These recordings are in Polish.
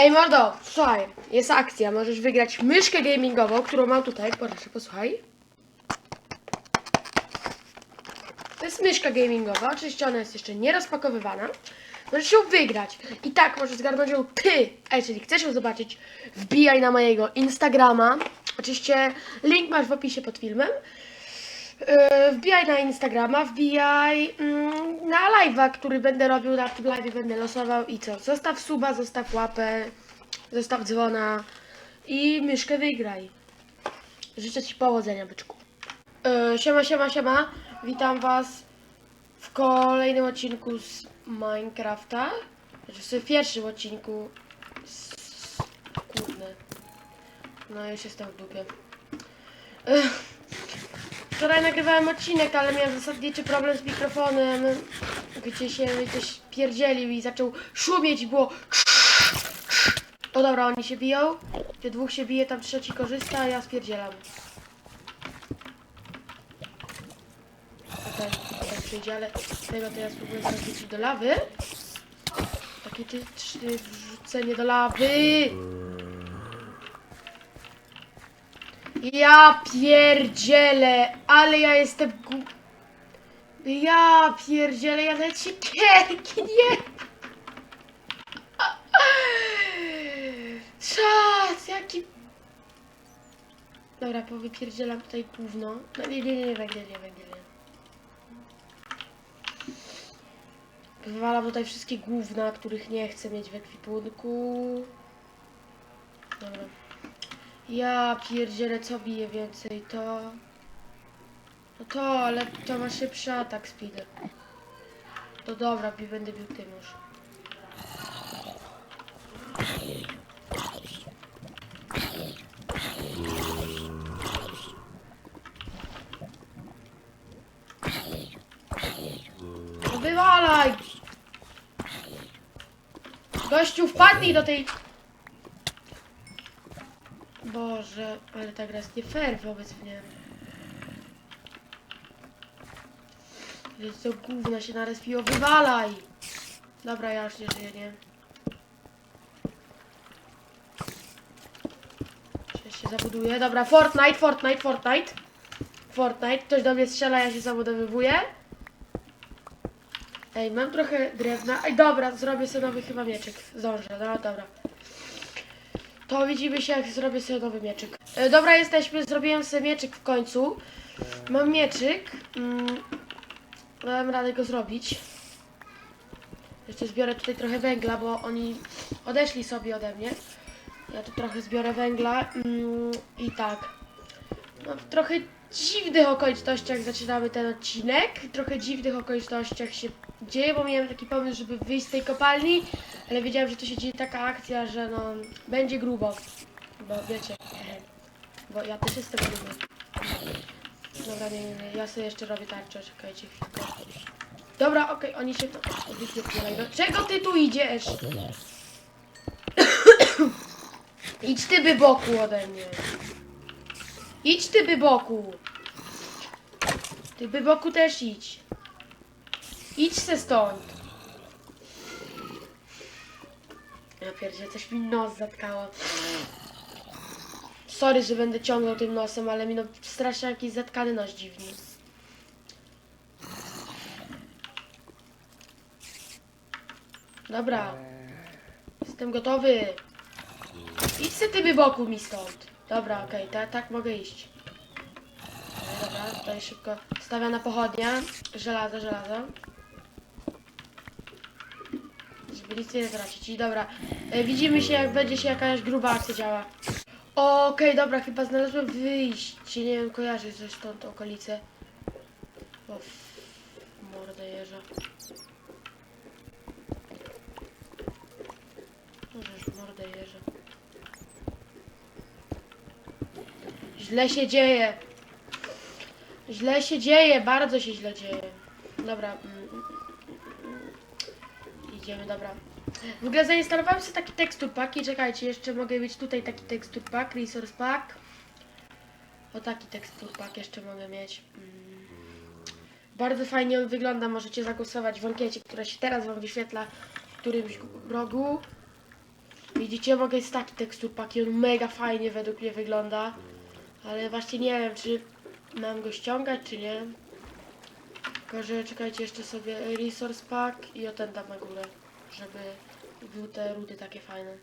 Ej mordo, słuchaj, jest akcja, możesz wygrać myszkę gamingową, którą mam tutaj, proszę, posłuchaj. To jest myszka gamingowa, oczywiście ona jest jeszcze nie rozpakowywana. Możesz ją wygrać. I tak możesz zgarnąć ją ty. A jeżeli chcesz ją zobaczyć, wbijaj na mojego Instagrama. Oczywiście link masz w opisie pod filmem. Yy, wbijaj na Instagrama, wbijaj mm, na live'a, który będę robił, na tym live'ie będę losował i co? Zostaw suba, zostaw łapę, zostaw dzwona i myszkę wygraj. Życzę Ci powodzenia, byczku. Yy, siema, siema, siema. Witam Was w kolejnym odcinku z Minecrafta. Znaczy w pierwszym odcinku z... Kurde. No już jestem w dupie. Wczoraj nagrywałem odcinek, ale miałem zasadniczy problem z mikrofonem, gdzie się coś pierdzielił i zaczął szumieć i było O dobra, oni się biją, gdzie dwóch się bije, tam trzeci korzysta, a ja spierdzielam. Okej, tak przyjdzie, ale tego to ja spróbuję zrobić do lawy. Takie trzy wrzucenie do lawy. Ja pierdzielę, ale ja jestem gu... Ja pierdzielę, ja nawet się kierki nie... Czas, jaki... Dobra, powypierdzielam tutaj gówno. No nie, nie, nie, nie, węgiel, nie, węgiel, nie. Wywalam tutaj wszystkie gówna, których nie chcę mieć w ekwipunku. Dobra. Ja pierdzielę, co bije więcej, to... No to, ale to ma szybszy atak speed. To dobra, bi będę bił tym już. Wywalaj! Gościu, wpadnij do tej... Boże, ale ta gra jest nie fair wobec mnie. Więc to gówno się narespiło, wywalaj! Dobra, ja już nie żyję, nie? Czy się zabuduje? Dobra, Fortnite, Fortnite, Fortnite. Fortnite, ktoś do mnie strzela, ja się zabudowywuję. Ej, mam trochę drewna. Ej, dobra, zrobię sobie nowy chyba mieczyk. Zdążę, no dobra. To widzimy się, jak zrobię sobie nowy mieczyk. E, dobra, jesteśmy, zrobiłem sobie mieczyk w końcu. Mam mieczyk. Mm, dałem radę go zrobić. Jeszcze zbiorę tutaj trochę węgla, bo oni odeszli sobie ode mnie. Ja tu trochę zbiorę węgla. Mm, I tak. No, trochę dziwnych okolicznościach zaczynamy ten odcinek. Trochę dziwnych okolicznościach się dzieje, bo miałem taki pomysł, żeby wyjść z tej kopalni, ale wiedziałem, że tu się dzieje taka akcja, że no będzie grubo. Bo wiecie, bo ja też jestem gruby. Dobra, nie, nie, nie, ja sobie jeszcze robię tarczę, czekajcie chwilkę. Dobra, okej, oni się to czego ty tu idziesz? Idź ty by boku ode mnie. Idź ty by boku. Ty by boku też idź. Idź se stąd. Ja pierdzie, coś mi nos zatkało. Sorry, że będę ciągnął tym nosem, ale mi no strasznie jakiś zatkany nos dziwny. Dobra. Jestem gotowy. Idź se ty boku mi stąd. Dobra, okej, ta, tak mogę iść. Dobra, tutaj szybko stawiam na pochodnia. Żelazo, żelazo. Żeby nic nie tracić. Dobra, e, widzimy się jak będzie się jakaś gruba akcja działa. Okej, dobra, chyba znalazłem wyjście. Nie wiem, kojarzę coś stąd okolice. O, mordę jeża. Możesz mordę jeża. Źle się dzieje. Źle się dzieje, bardzo się źle dzieje. Dobra. mm, mm, mm. Idziemy, dobra. W ogóle zainstalowałem sobie taki tekstur pack i czekajcie, jeszcze mogę mieć tutaj taki tekstur pack, resource pack. O taki tekstur pack jeszcze mogę mieć. Bardzo fajnie on wygląda, możecie zagłosować w ankiecie, która się teraz wam wyświetla w którymś rogu. widzicie, mogę jest taki tekstur paki, on mega fajnie według mnie wygląda. Ale właśnie nie wiem, czy mam go ściągać, czy nie. Tylko, że czekajcie jeszcze sobie resource pack i o ten tam na górę, żeby były te rudy takie fajne.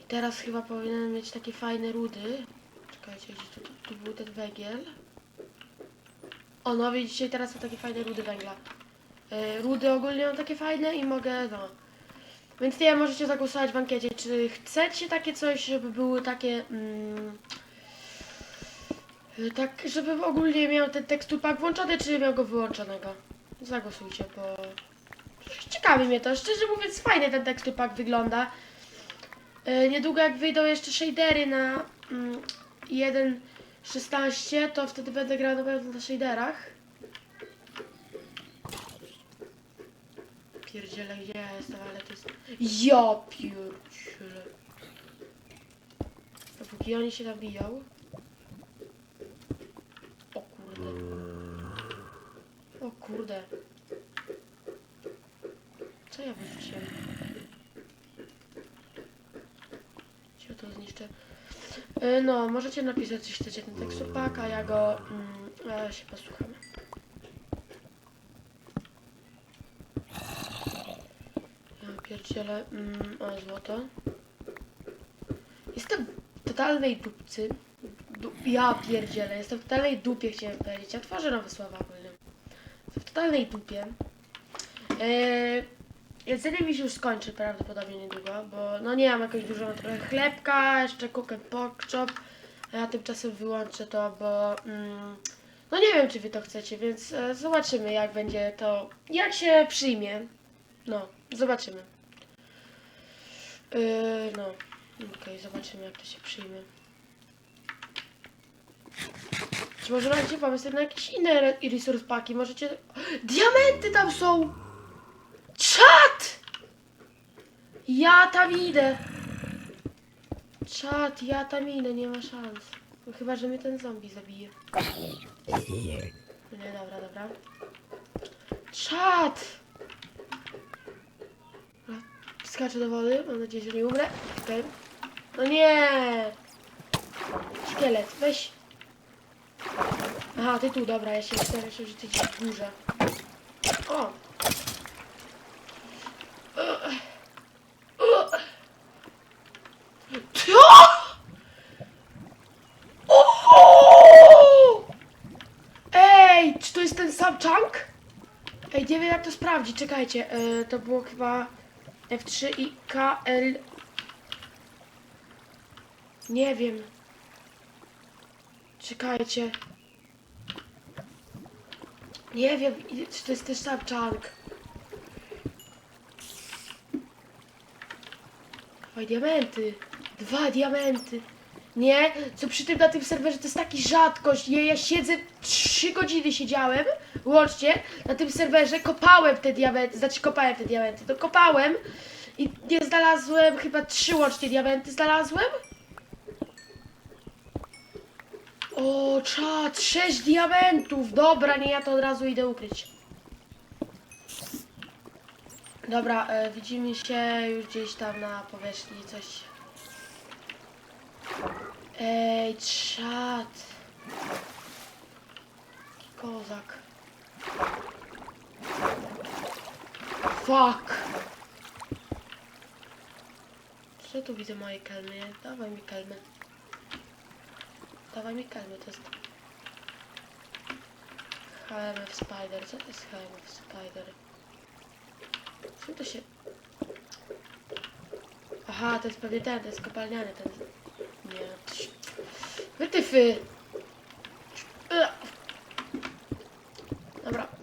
I teraz chyba powinienem mieć takie fajne rudy. Czekajcie, gdzie tu, tu, był ten węgiel. O, no widzicie, teraz są takie fajne rudy węgla. E, rudy ogólnie mam takie fajne i mogę, no. Więc nie możecie zagłosować w ankiecie, czy chcecie takie coś, żeby były takie... Mm, tak, żeby ogólnie miał ten tekstur pack włączony, czy miał go wyłączonego. Zagłosujcie, bo... Ciekawi mnie to. Szczerze mówiąc, fajnie ten tekstur pack wygląda. E, niedługo jak wyjdą jeszcze shadery na mm, 1.16, to wtedy będę grał na pewno na shaderach. Pierdziele, gdzie ja jestem, ale to jest... Ja pierdziele. Dopóki oni się tam biją... O kurde. O kurde. Co ja wyrzuciłem? Cię to zniszczę. E, No, możecie napisać, czy chcecie ten tekst pack, a ja go mm, a się posłuchamy. Pierdzielę, mm, o złoto. Jestem w totalnej dupcy. Du ja pierdzielę, jestem w totalnej dupie, chciałem powiedzieć. Ja tworzę nowe słowa ogólnie. Jestem w totalnej dupie. Eee, jedzenie mi się już skończy prawdopodobnie niedługo, bo no nie mam jakoś dużo, mam trochę chlebka, jeszcze kukę pokczop. A ja tymczasem wyłączę to, bo mm, no nie wiem, czy wy to chcecie, więc e, zobaczymy, jak będzie to, jak się przyjmie. No, zobaczymy. Yy, no, okej, zobaczymy, jak to się przyjmie. Czy może macie pomysł na jakieś inne re- resource paki? Możecie... Diamenty tam są! Czad! Ja tam idę! Czad, ja tam idę, nie ma szans. No chyba, że mnie ten zombie zabije. Nie, dobra, dobra. Czad! Skaczę do wody, mam nadzieję, że nie umrę. Okej. No nie! Szkielet, weź. Aha, ty tu, dobra, ja się myślałem, że ty gdzieś w. O! Ej, czy to jest ten sam chunk? Ej, nie wiem jak to sprawdzić, czekajcie. E, to było chyba F3 i KL. Nie wiem. Czekajcie. Nie wiem, czy to jest też sam chunk. Dawaj diamenty. Dwa diamenty. Nie, co przy tym na tym serwerze to jest taki rzadkość. Ja, ja siedzę, trzy godziny siedziałem, łącznie, na tym serwerze, kopałem te diamenty, znaczy kopałem te diamenty, to kopałem i nie znalazłem, chyba trzy łącznie diamenty znalazłem. O, czad, sześć diamentów, dobra, nie, ja to od razu idę ukryć. Dobra, e, widzimy się już gdzieś tam na powierzchni, coś. Ej, czad. Kozak. Fuck. Co tu widzę moje kelmy? Dawaj mi kelmy. Dawaj mi kelmy, to jest... HMF Spider, co to jest HMF Spider? Co to się... Aha, to jest pewnie ten, to jest kopalniany ten... Nie, wytyfy! Ua. Dobra.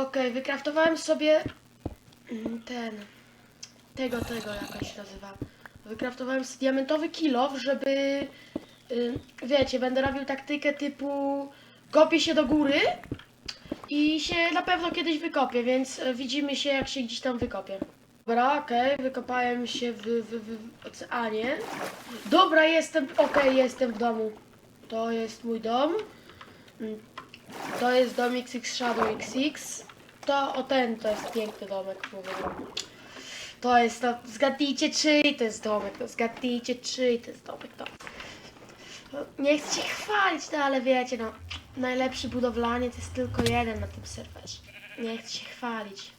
Okej, wykraftowałem sobie mm, ten. Tego, tego jak on się nazywa. wykraftowałem sobie diamentowy kilof, żeby, y, wiecie, będę robił taktykę typu kopię się do góry i się na pewno kiedyś wykopię, więc y, widzimy się jak się gdzieś tam wykopię. Dobra, okej, wykopałem się w, w, w, w oceanie. Dobra, jestem, okej, jestem w domu. To jest mój dom. Mm, To jest dom XX Shadow XX. To, o ten, to jest piękny domek, mówię. To jest to, zgadnijcie czyj to jest domek, no zgadnijcie czyj to jest domek, to. No, nie chcę się chwalić, no ale wiecie, no, najlepszy budowlaniec jest tylko jeden na tym serwerze. Nie chcę się chwalić.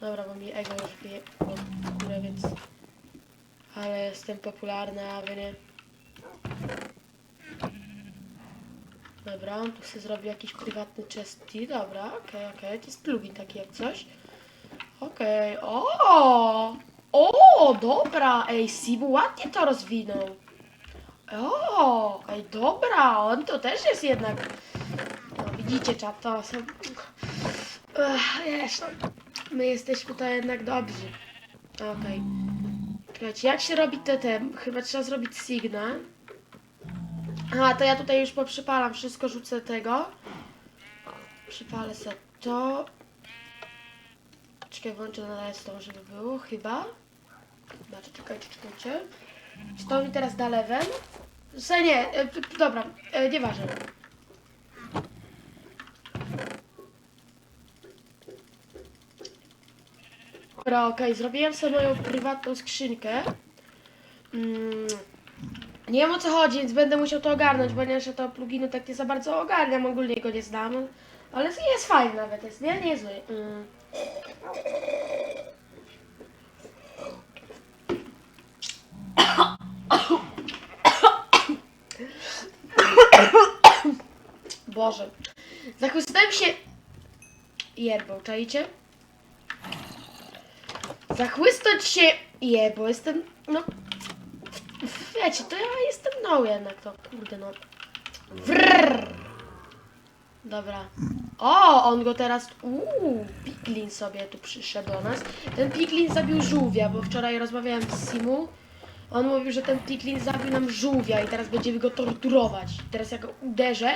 Dobra, bo mi ego już bije górę, więc... Ale jestem popularny, a wy nie. Dobra, on tu sobie zrobi jakiś prywatny chesty. Dobra, okej, okej. To jest plugin taki jak coś. Okej, o! O, dobra, ej, Sibu ładnie to rozwinął. O, ej, dobra, on to też jest jednak... No, widzicie, czat, to są... Ech, no, my jesteśmy to jednak dobrzy. Okej. Czekajcie, jak się robi te, te, chyba trzeba zrobić signa. Aha, to ja tutaj już poprzypalam wszystko, rzucę tego. Przypalę sobie to. Czekaj, włączę na redstone, żeby było, chyba. Znaczy, czekajcie, czekajcie. Czy to mi teraz da lewem? Se nie, e, dobra, e, nieważne. Dobra, okej, zrobiłem sobie moją prywatną skrzynkę. Mm, nie wiem o co chodzi, więc będę musiał to ogarnąć, ponieważ ja to pluginu tak nie za bardzo ogarniam, ogólnie go nie znam. Ale jest fajny nawet, jest nie? Niezły. Mm. Boże. Zachłystałem się jerbą, czajcie? Zachłysnąć się jebą, jestem, no... Wiecie, to ja jestem no jednak to, kurde no. Wrrr. Dobra. O, on go teraz, uuu, Piglin sobie tu przyszedł do nas. Ten Piglin zabił żółwia, bo wczoraj rozmawiałem z Simu. On mówił, że ten Piglin zabił nam żółwia i teraz będziemy go torturować. Teraz jak go uderzę...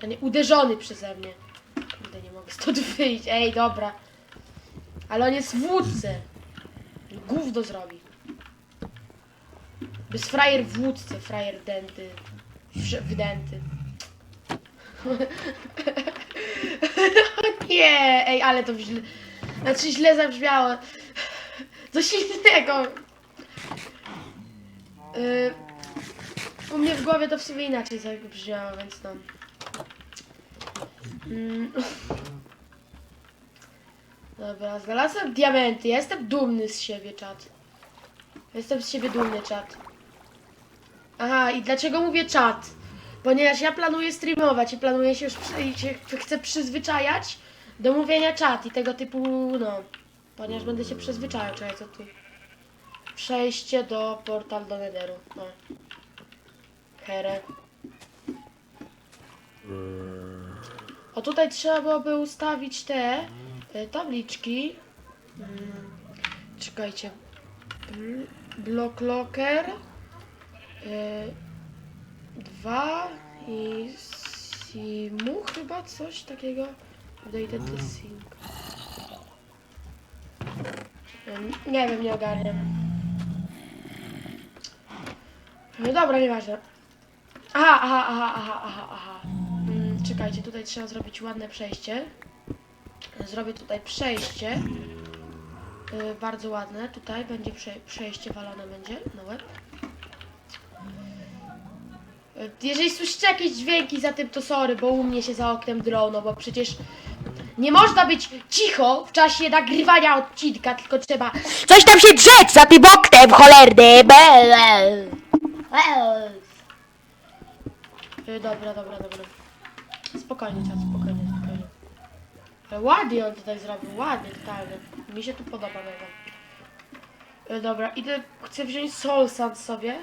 To nie uderzony przeze mnie. Kurde, nie mogę stąd wyjść. Ej, dobra. Ale on jest w łódce. Gówno zrobi. Bez frajer w łódce, frajer denty. Wdęty. nie, ej, ale to źle. Znaczy źle zabrzmiało. Coś innego. Y, u mnie w głowie to w sumie inaczej zabrzmiało, więc no. Mm. Dobra, znalazłem diamenty. Ja jestem dumny z siebie, czat. Jestem z siebie dumny, czat. Aha, i dlaczego mówię czat? Ponieważ ja planuję streamować i planuję się już, i się chcę przyzwyczajać do mówienia czat i tego typu, no. Ponieważ będę się przyzwyczajał, czekaj, co tu? Przejście do portal do Netheru, no. Here. O tutaj trzeba byłoby ustawić te tabliczki. Mm, czekajcie. Bl block locker. Y, dwa i simu chyba coś takiego. Updated the sync. Ym, Nie wiem, nie ogarniam. No dobra, nieważne. Aha, aha, aha, aha, aha, aha. Mm, czekajcie, tutaj trzeba zrobić ładne przejście. Zrobię tutaj przejście. Y, bardzo ładne. Tutaj będzie prze, przejście walone będzie na łeb. Y, Jeżeli słyszycie jakieś dźwięki za tym, to sorry, bo u mnie się za oknem drą, no bo przecież nie można być cicho w czasie nagrywania odcinka, tylko trzeba Coś tam się drzeć za tym oknem, cholerny! Bel. Y, Dobra, dobra, dobra. Spokojnie, czas, spokojnie. Ale ładnie on tutaj zrobił, ładnie, totalnie. Mi się tu podoba mega. Y, Dobra, idę, chcę wziąć Soul Sand sobie.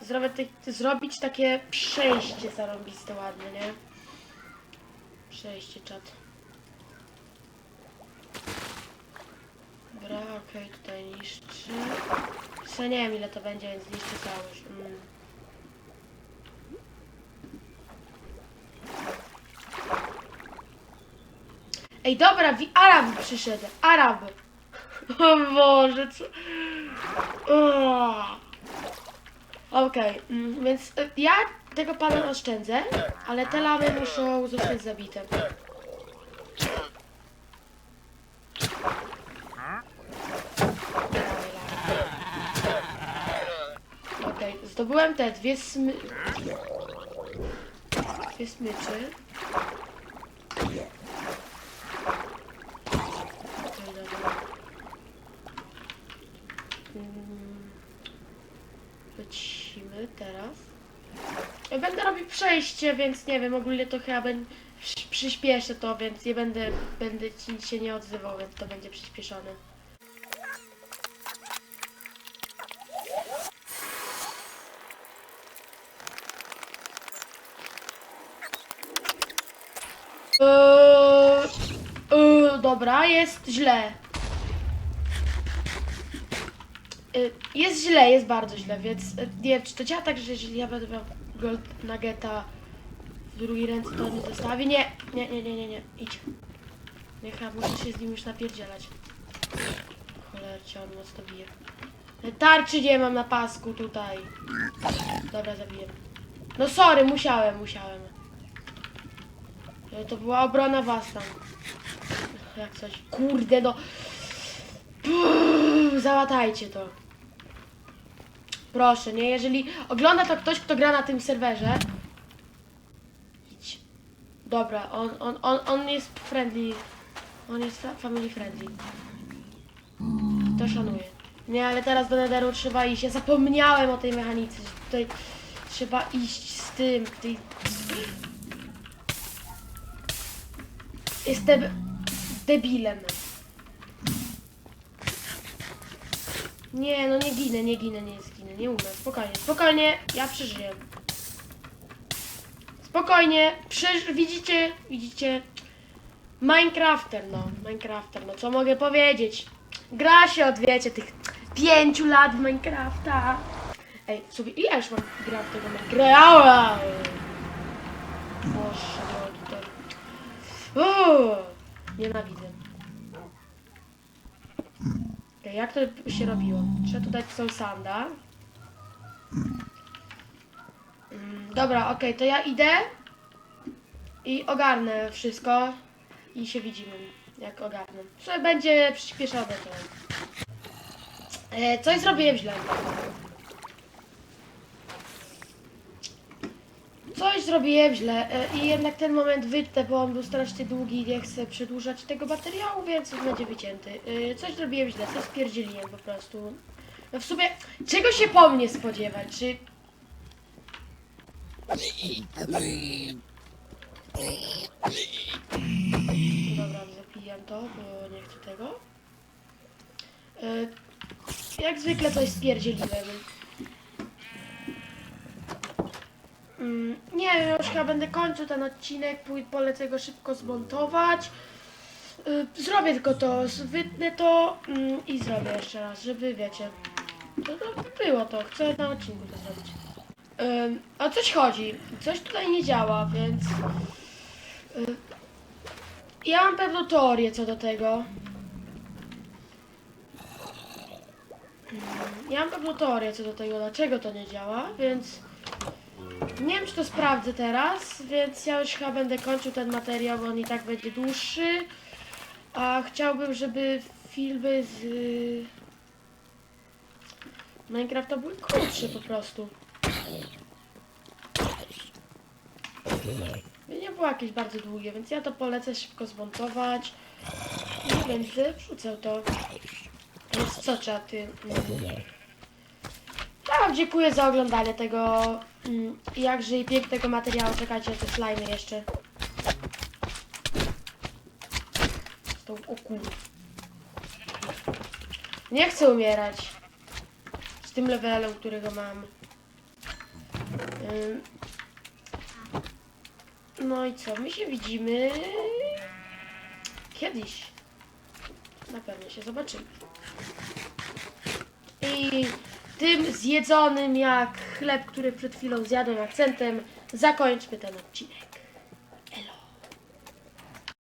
Zrobię te, zrobić takie przejście zarąbiste ładnie, nie? Przejście, czat. Okej, tutaj niszczy. Jeszcze nie wiem ile to będzie, więc niszczy całość. Mm. Ej, dobra, wi- Arab przyszedł. Arab. O Boże, co... Okej, mm, więc y, ja tego pana oszczędzę, ale te lamy muszą zostać zabite. Okej, zdobyłem te dwie smy... Dwie smyczy. Okej, dobra. Mm, Lecimy teraz. Będę robił przejście, więc nie wiem, ogólnie to chyba będę przyspieszę to, więc nie będę, będę ci się nie odzywał, więc to będzie przyspieszone. Eee, dobra, jest źle. Jest źle, jest bardzo źle, więc e, nie wiem, czy to działa tak, że jeżeli ja będę miał gold nuggeta w drugiej ręce, to nie zostawi? Nie, nie, nie, nie, nie, nie, idź. Nie, chyba muszę się z nim już napierdzielać. Cholercie, on mocno bije. Tarczy nie mam na pasku tutaj. Dobra, zabiję. No sorry, musiałem, musiałem. To była obrona was tam. Jak coś. Kurde no. Puh, Załatajcie to. Proszę, nie? Jeżeli ogląda to ktoś, kto gra na tym serwerze. Idź. Dobra, on, on, on, on jest friendly. On jest fa- family friendly. To szanuję. Nie, ale teraz do Netheru trzeba iść. Ja zapomniałem o tej mechanice. Tutaj trzeba iść z tym. Tej... Jestem debilem. Nie, no nie ginę, nie ginę, nie zginę, nie umrę. Spokojnie, spokojnie, ja przeżyję. Spokojnie, przeż... widzicie, widzicie. Minecrafter, no, Minecrafter, no co mogę powiedzieć? Gra się od, wiecie, tych pięciu lat w Minecrafta. Ej, sobie, ile już mam gra w tego Minecrafta? Boże, drogi, to... Uuu, nienawidzę. Jak to się robiło? Trzeba tu dać są sanda. Mm, Dobra, okej, to ja idę i ogarnę wszystko i się widzimy, jak ogarnę. Co będzie przyspieszone to. E, coś zrobiłem źle. Coś zrobiłem źle e, i jednak ten moment wytnę, bo on był strasznie długi i nie chcę przedłużać tego materiału, więc będzie wycięty. E, Coś zrobiłem źle, coś spierdzieliłem po prostu. No w sumie, czego się po mnie spodziewać? Czy... Dobra, zapijam to, bo nie chcę tego. E, Jak zwykle coś spierdzieliłem. Mm, Nie ja już chyba będę kończył ten odcinek, polecę go szybko zmontować. Y, Zrobię tylko to, wytnę to mm, i zrobię jeszcze raz, żeby wiecie. To, to było to, chcę na odcinku to zrobić. Ym, o coś chodzi, coś tutaj nie działa, więc... y, Ja mam pewną teorię co do tego. Mm, Ja mam pewną teorię co do tego, dlaczego to nie działa, więc... Nie wiem, czy to sprawdzę teraz, więc ja już chyba będę kończył ten materiał, bo on i tak będzie dłuższy. A chciałbym, żeby filmy z y, Minecrafta były krótsze po prostu. Nie było jakieś bardzo długie, więc ja to polecę szybko zmontować. I będę wrzucał to. Więc co trzeba ty? mm, ja wam dziękuję za oglądanie tego mm, jakże i pięknego materiału. Czekajcie, te slimy jeszcze. Z tą, o kur... Nie chcę umierać. Z tym levelem, którego mam. No i co? My się widzimy kiedyś. Na pewno się zobaczymy. i tym zjedzonym jak chleb, który przed chwilą zjadłem akcentem zakończmy ten odcinek.